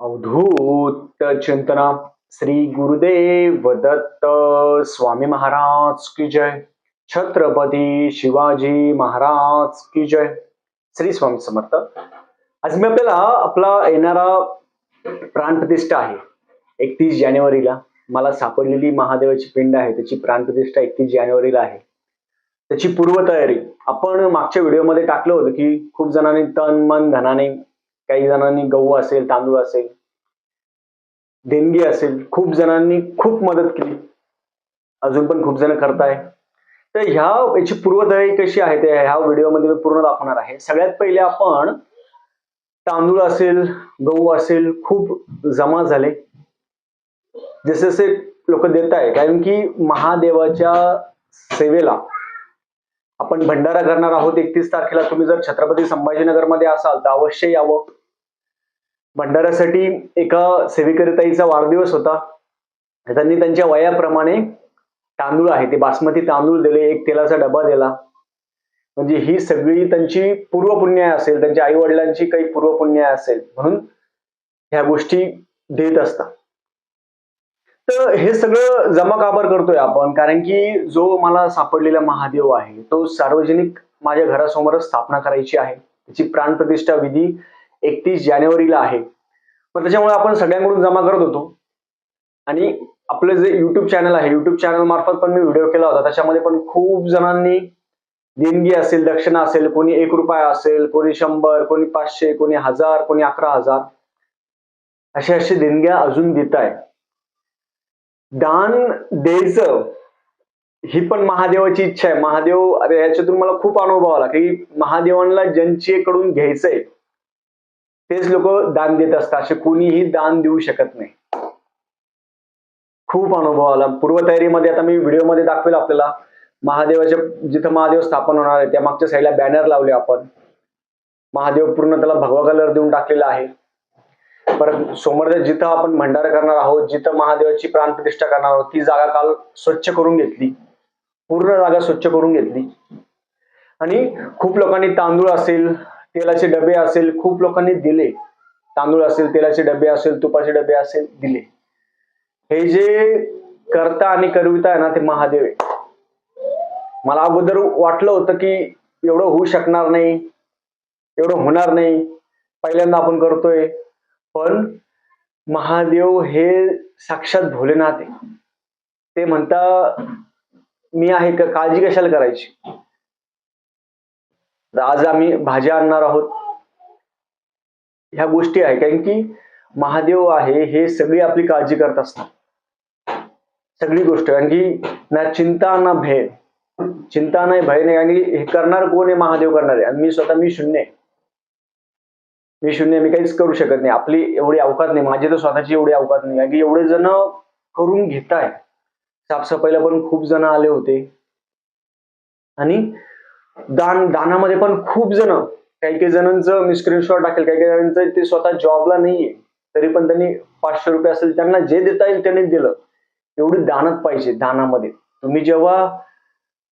अवधूत चिंतना श्री गुरुदेव दत्त स्वामी महाराज की जय। छत्रपती शिवाजी महाराज की जय। श्री स्वामी समर्थ। आज मी आपल्याला आपला येणारा प्राणप्रतिष्ठा आहे एकतीस जानेवारीला. मला सापडलेली महादेवाची पिंड आहे त्याची प्राणप्रतिष्ठा एकतीस जानेवारीला आहे. त्याची पूर्वतयारी. आपण मागच्या व्हिडिओमध्ये टाकलं होतं की खूप जणांनी तन मन धनाने काही जणांनी गहू असेल तांदूळ असेल देणगी असेल खूप जणांनी खूप मदत केली. अजून पण खूप जण करताय. तर ह्या याची पूर्वतयारी कशी आहे ते ह्या व्हिडिओमध्ये मी पूर्ण दाखवणार आहे. सगळ्यात पहिले आपण तांदूळ असेल गहू असेल खूप जमा झाले. जसे जसे लोक देत आहे कारण की महादेवाच्या सेवेला आपण भंडारा करणार आहोत एकतीस तारखेला. तुम्ही जर छत्रपती संभाजीनगरमध्ये असाल तर अवश्य यावं. भंडाऱ्यासाठी एका सेविकरीताईचा वाढदिवस होता. त्यांनी त्यांच्या वयाप्रमाणे तांदूळ आहे ते बासमती तांदूळ दिले एक तेलाचा डबा दिला. म्हणजे ही सगळी त्यांची पूर्वपुण्य असेल त्यांच्या आई वडिलांची काही पूर्वपुण्य असेल म्हणून ह्या गोष्टी देत असतात. तर हे सगळं जमा काबर करतोय आपण कारण की जो मला सापडलेला महादेव आहे तो सार्वजनिक माझ्या घरासमोरच स्थापना करायची आहे. त्याची प्राणप्रतिष्ठा विधी एकतीस जानेवारीला आहे. पण त्याच्यामुळे आपण सगळ्यांकडून जमा करत होतो. आणि आपलं जे युट्यूब चॅनल आहे युट्यूब चॅनल मार्फत पण मी व्हिडिओ केला होता. त्याच्यामध्ये पण खूप जणांनी देणगी असेल दक्षिणा असेल कोणी एक रुपया असेल कोणी शंभर कोणी पाचशे कोणी हजार कोणी अकरा हजार अशा अशा देणग्या अजून देत आहे. दान द्यायचं ही पण महादेवाची इच्छा आहे. महादेव अरे याच्यातून मला खूप अनुभव आला की महादेवांना ज्यांच्याकडून घ्यायचंय तेच लोक दान देत असतात असे कोणीही दान देऊ शकत नाही. खूप अनुभव आला. पूर्वतयारीमध्ये आता मी व्हिडिओमध्ये दाखवेल आपल्याला. महादेवाच्या जिथं महादेव स्थापन होणार आहे त्या मागच्या साईडला बॅनर लावले आपण. महादेव पूर्ण त्याला भगवा कलर देऊन टाकलेला आहे. परत समोर जिथं आपण भंडारा करणार आहोत जिथं महादेवाची प्राणप्रतिष्ठा करणार आहोत ती जागा काल स्वच्छ करून घेतली. पूर्ण जागा स्वच्छ करून घेतली. आणि खूप लोकांनी तांदूळ असेल तेलाचे डबे असेल खूप लोकांनी दिले. तांदूळ असेल तेलाचे डबे असेल तुपाचे डबे असेल दिले. हे जे करता आणि करविता आहे ना ते महादेव आहे मला अगोदर वाटलं होतं की एवढं होऊ शकणार नाही एवढं होणार नाही. पहिल्यांदा आपण करतोय. पण महादेव हे साक्षात भोलेनाथ आहे ते म्हणता मी आहे का काळजी कशाला करायची? आज आम्ही भाज्या आणणार आहोत. ह्या गोष्टी आहे कारण की महादेव आहे हे सगळी आपली काळजी करत असतात. सगळी गोष्ट कारण की ना चिंता ना भय. चिंता नाही भय नाही आणि हे करणार कोण आहे? महादेव करणार आहे. आणि मी स्वतः मी शून्य आहे. मी शून्य मी काहीच करू शकत नाही. आपली एवढी अवकात नाही. माझी तर स्वतःची एवढी अवकात नाही. कारण की एवढे जण करून घेताय. साफसफाईला पण खूप जण आले होते. आणि दान दानामध्ये पण खूप जण काही काही जणांचं मी स्क्रीनशॉट टाकेल काही काही जणांचं ते स्वतः जॉबला नाहीये. तरी पण त्यांनी पाचशे रुपये असेल त्यांना जे देता येईल त्यांनी दिलं. एवढी दानच पाहिजे दानामध्ये. तुम्ही जेव्हा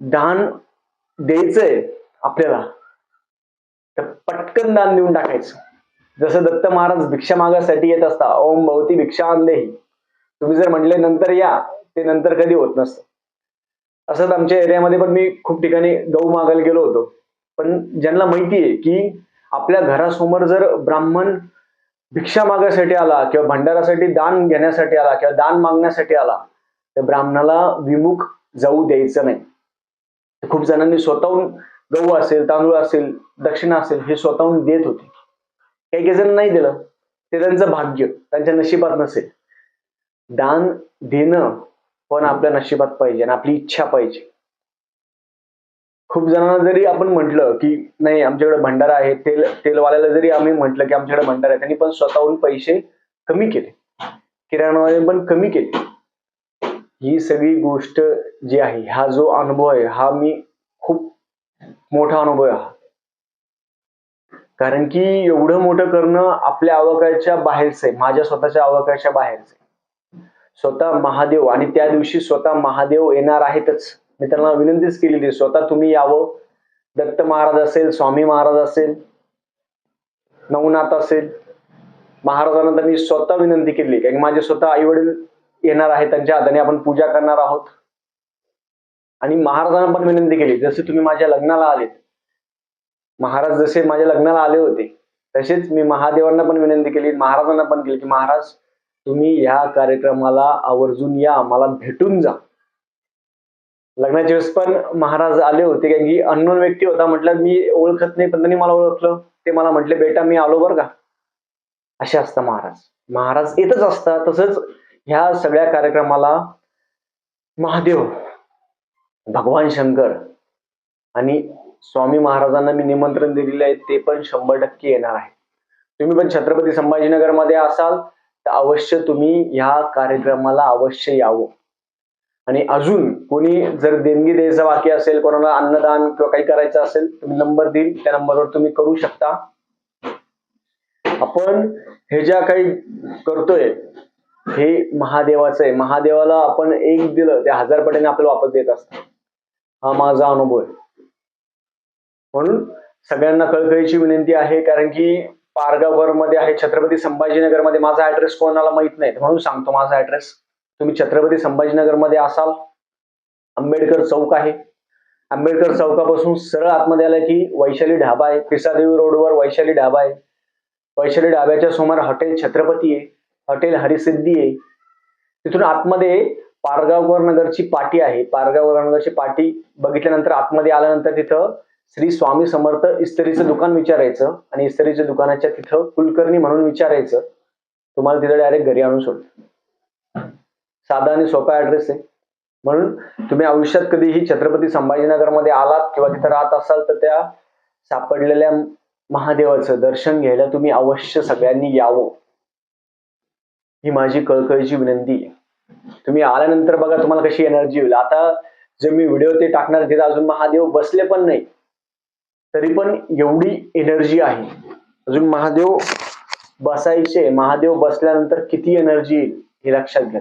दान द्यायचंय आपल्याला तर पटकन दान देऊन टाकायचं. जसं दत्त महाराज भिक्षा मागासाठी येत असता ओम भवती भिक्षा आणलेही तुम्ही जर म्हणले नंतर या ते नंतर कधी होत नसतं. असंच आमच्या एरियामध्ये पण मी खूप ठिकाणी गहू मागायला गेलो होतो. पण ज्यांना माहिती आहे की आपल्या घरासमोर जर ब्राह्मण भिक्षा मागायसाठी आला किंवा भंडारासाठी दान घेण्यासाठी आला किंवा दान मागण्यासाठी आला तर ब्राह्मणाला विमुख जाऊ द्यायचं नाही. खूप जणांनी स्वतःहून गहू असेल तांदूळ असेल दक्षिणा असेल हे स्वतःहून देत होते. काही काही जण नाही दिलं. ते त्यांचं भाग्य त्यांच्या नशिबात नसेल. दान देणं पण आपल्या नशिबात पाहिजे आणि आपली इच्छा पाहिजे. खूप जणांना जरी आपण म्हटलं की नाही आमच्याकडे भंडारा आहे तेल तेलवाल्याला जरी आम्ही म्हटलं की आमच्याकडे भंडारा आहे त्यांनी पण स्वतःहून पैसे कमी केले. किराणामध्ये पण कमी केले. ही सगळी गोष्ट जी आहे हा जो अनुभव आहे हा मी खूप मोठा अनुभव आहे हा. कारण की एवढं मोठं करणं आपल्या आवाकाच्या बाहेरचं आहे माझ्या स्वतःच्या आवाकाच्या बाहेरच आहे. स्वतः महादेव आणि त्या दिवशी स्वतः महादेव येणार आहेतच. मी त्यांना विनंतीच केलेली स्वतः तुम्ही यावं. दत्त महाराज असेल स्वामी महाराज असेल नवनाथ असेल. महाराजांना त्यांनी स्वतः विनंती केली कारण माझे स्वतः आई वडील येणार आहेत त्यांच्या हाताने आपण पूजा करणार आहोत. आणि महाराजांना पण विनंती केली जसे तुम्ही माझ्या लग्नाला आलेत महाराज जसे माझ्या लग्नाला आले होते तसेच मी महादेवांना पण विनंती केली महाराजांना पण केली की महाराज तुम्ही ह्या कार्यक्रमाला आवर्जून या मला भेटून जा. लग्नाच्या वेळेस पण महाराज आले होते कारण की अननोन व्यक्ती होता म्हटलं मी ओळखत नाही पण त्यांनी मला ओळखलं. ते मला म्हटले बेटा मी आलो बरं का? असे असतं महाराज. महाराज येतच असतात. तसंच ह्या सगळ्या कार्यक्रमाला महादेव भगवान शंकर आणि स्वामी महाराजांना मी निमंत्रण दिलेले आहे ते पण शंभर टक्के येणार आहे तुम्ही पण छत्रपती संभाजीनगरमध्ये असाल अवश्य तुम्ही ह्या कार्यक्रमाला अवश्य यावं. आणि अजून कोणी जर देणगी द्यायचं बाकी असेल कोणाला अन्नदान किंवा काही करायचं असेल तुम्ही नंबर देईल. त्या नंबरवर तुम्ही करू शकता. आपण हे ज्या काही करतोय हे महादेवाचं आहे. महादेवाला आपण एक दिलं ते हजार पटीने आपल्याला वापस देत असतात. हा माझा अनुभव आहे. म्हणून सगळ्यांना कळकळीची विनंती आहे कारण की पारगावकरमध्ये आहे छत्रपती संभाजीनगरमध्ये माझा ऍड्रेस कोणाला माहीत नाही. म्हणून सांगतो माझा ऍड्रेस तुम्ही छत्रपती संभाजीनगरमध्ये असाल आंबेडकर चौक आहे. आंबेडकर चौकापासून सरळ आतमध्ये आलं की वैशाली ढाबा आहे. पिसादेवी रोडवर वैशाली ढाबा आहे. वैशाली ढाब्याच्या समोर हॉटेल छत्रपती आहे. हॉटेल हरिसिद्धी आहे. तिथून आतमध्ये पारगावकर नगरची पाटी आहे. पारगावकर नगरची पाटी बघितल्यानंतर आतमध्ये आल्यानंतर तिथं श्री स्वामी समर्थ इस्तरीचं दुकान विचारायचं आणि इस्तरीच्या दुकानाच्या तिथं कुलकर्णी म्हणून विचारायचं. तुम्हाला तिथं डायरेक्ट घरी आणून सोड साधा आणि सोपा ऍड्रेस आहे. म्हणून तुम्ही आयुष्यात कधीही छत्रपती संभाजीनगरमध्ये आलात किंवा तिथं राहत असाल तर त्या सापडलेल्या महादेवाचं दर्शन घ्यायला तुम्ही अवश्य सगळ्यांनी यावं. ही माझी कळकळीची विनंती आहे. तुम्ही आल्यानंतर बघा तुम्हाला कशी एनर्जी होईल आता जे मी व्हिडिओ ते टाकणार तिथे अजून महादेव बसले पण नाही तरी पण एवढी एनर्जी आहे. अजून महादेव बसायचे महादेव बसल्यानंतर किती एनर्जी येईल हे लक्षात घ्या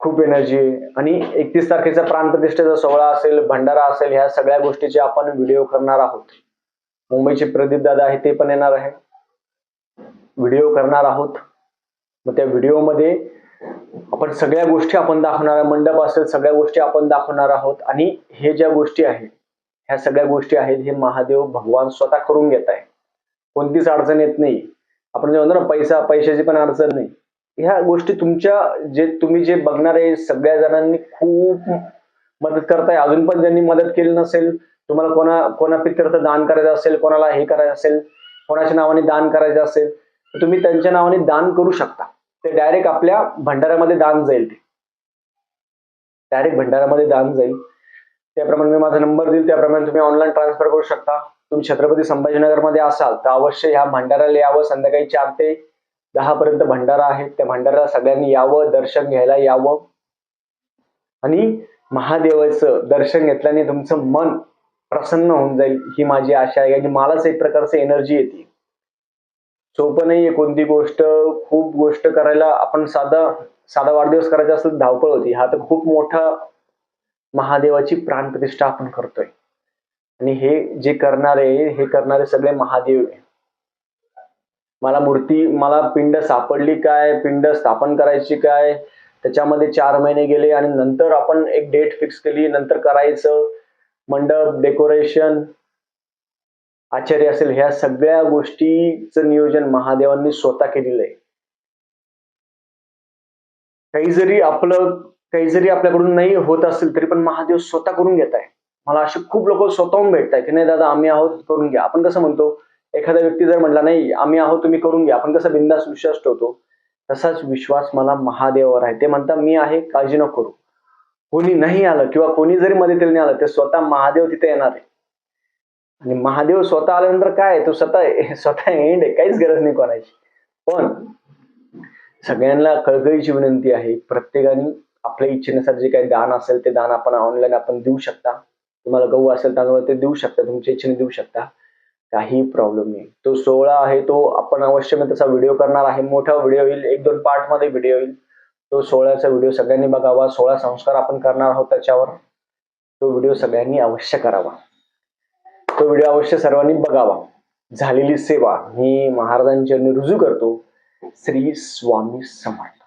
खूप एनर्जी आहे. आणि एकतीस तारखेचा प्राणप्रतिष्ठेचा सोहळा असेल भंडारा असेल ह्या सगळ्या गोष्टीचे आपण व्हिडिओ करणार आहोत. मुंबईचे प्रदीप दादा आहे ते पण येणार आहे व्हिडिओ करणार आहोत. मग त्या व्हिडिओमध्ये आपण सगळ्या गोष्टी आपण दाखवणार मंडप असेल सगळ्या गोष्टी आपण दाखवणार आहोत. आणि हे ज्या गोष्टी आहेत ह्या सगळ्या गोष्टी आहेत हे महादेव भगवान स्वतः करून घेत आहे कोणतीच अडचण येत नाही. आपण जे म्हणतो ना पैसा पैशाची पण अडचण नाही. ह्या गोष्टी तुमच्या जे तुम्ही जे बघणारे सगळ्या जणांनी खूप मदत करताय. अजून पण ज्यांनी मदत केली नसेल तुम्हाला कोणा कोणा पित्यर्थ दान करायचं असेल कोणाला हे करायचं असेल कोणाच्या नावाने दान करायचं असेल तर तुम्ही त्यांच्या नावाने दान करू शकता. ते डायरेक्ट आपल्या भंडाऱ्यामध्ये दान जाईल ते. डायरेक्ट भंडाऱ्यामध्ये दान जाईल. त्याप्रमाणे मी माझा नंबर देईल त्याप्रमाणे तुम्ही ऑनलाईन ट्रान्सफर करू शकता. तुम्ही छत्रपती संभाजीनगरमध्ये असाल तर अवश्य ह्या भंडाऱ्याला यावं. संध्याकाळी चार ते दहा पर्यंत भंडारा आहे त्या भंडाऱ्याला सगळ्यांनी यावं दर्शन घ्यायला यावं. आणि महादेवाचं दर्शन घेतल्याने तुमचं मन प्रसन्न होऊन जाईल ही माझी आशा आहे. आणि मलाच एक प्रकारची एनर्जी येते. सोपं नाहीये कोणती गोष्ट खूप गोष्ट करायला आपण साधा साधा वाढदिवस करायचा असेल धावपळ होती. हा तर खूप मोठा महादेवाची प्राणप्रतिष्ठा आपण करतोय. आणि हे जे करणारे हे करणारे सगळे महादेव आहे मला मूर्ती मला पिंड सापडली काय पिंड स्थापन करायची काय त्याच्यामध्ये चार महिने गेले आणि नंतर आपण एक डेट फिक्स केली नंतर करायचं मंडप डेकोरेशन आचार्य असेल ह्या सगळ्या गोष्टीचं नियोजन महादेवांनी स्वतः केलेलं आहे. काही जरी आपलं काही जरी आपल्याकडून नाही होत असेल तरी पण महादेव स्वतः करून घेत आहे. मला असे खूप लोक स्वतःहून भेटताय की नाही दादा आम्ही आहोत करून घ्या. आपण कसं म्हणतो एखादा व्यक्ती जर म्हटला नाही आम्ही आहोत तुम्ही करून घ्या. आपण कसं बिंदास विश्वास ठेवतो तसाच विश्वास मला महादेवावर आहे. ते म्हणतात मी आहे काळजी न करू. कोणी नाही आलं किंवा कोणी जरी मदतीला नाही आलं ते स्वतः महादेव तिथे येणार आहे. आणि महादेव स्वतः आल्यानंतर काय तो स्वतः स्वतः एंड आहे काहीच गरज नाही कोणाची. पण सगळ्यांना कळकळीची विनंती आहे प्रत्येकाने आपल्या इच्छेनुसार जे काही दान असेल ते दान आपण ऑनलाईन आपण देऊ शकता. तुम्हाला गहू असेल तांदूळ ते देऊ शकता तुमच्या इच्छेने देऊ शकता. काही प्रॉब्लेम नाही. तो सोहळा आहे तो आपण अवश्य मी तसा व्हिडिओ करणार आहे. मोठा व्हिडिओ येईल एक दोन पार्टमध्ये व्हिडिओ येईल. तो सोहळ्याचा व्हिडिओ सगळ्यांनी बघावा. सोळा संस्कार आपण करणार आहोत त्याच्यावर. तो व्हिडिओ सगळ्यांनी अवश्य करावा. तो व्हिडिओ अवश्य सर्वांनी बघावा. झालेली सेवा मी महाराजांच्या रुजू करतो. श्री स्वामी समर्थ.